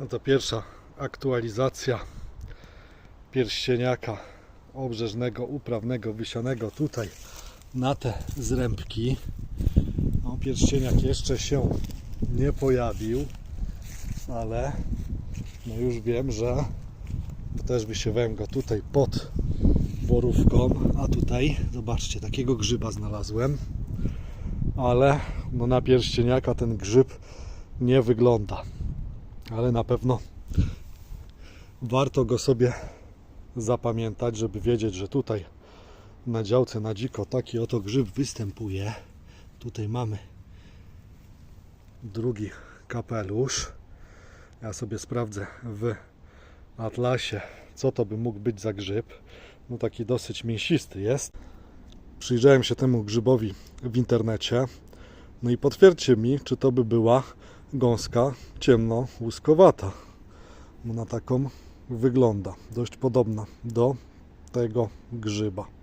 No to pierwsza aktualizacja pierścieniaka obrzeżnego, uprawnego, wysianego tutaj na te zrębki. No, pierścieniak jeszcze się nie pojawił, ale no już wiem, że też wysiewałem go tutaj pod borówką, a tutaj zobaczcie, takiego grzyba znalazłem, ale no na pierścieniaka ten grzyb nie wygląda, ale na pewno warto go sobie zapamiętać, żeby wiedzieć, że tutaj na działce na dziko taki oto grzyb występuje. Tutaj mamy drugi kapelusz. Ja sobie sprawdzę w atlasie, co to by mógł być za grzyb. No taki dosyć mięsisty jest. Przyjrzałem się temu grzybowi w internecie. No i potwierdźcie mi, czy to by była gąska ciemno-łuskowata. No na taką wygląda. Dość podobna do tego grzyba.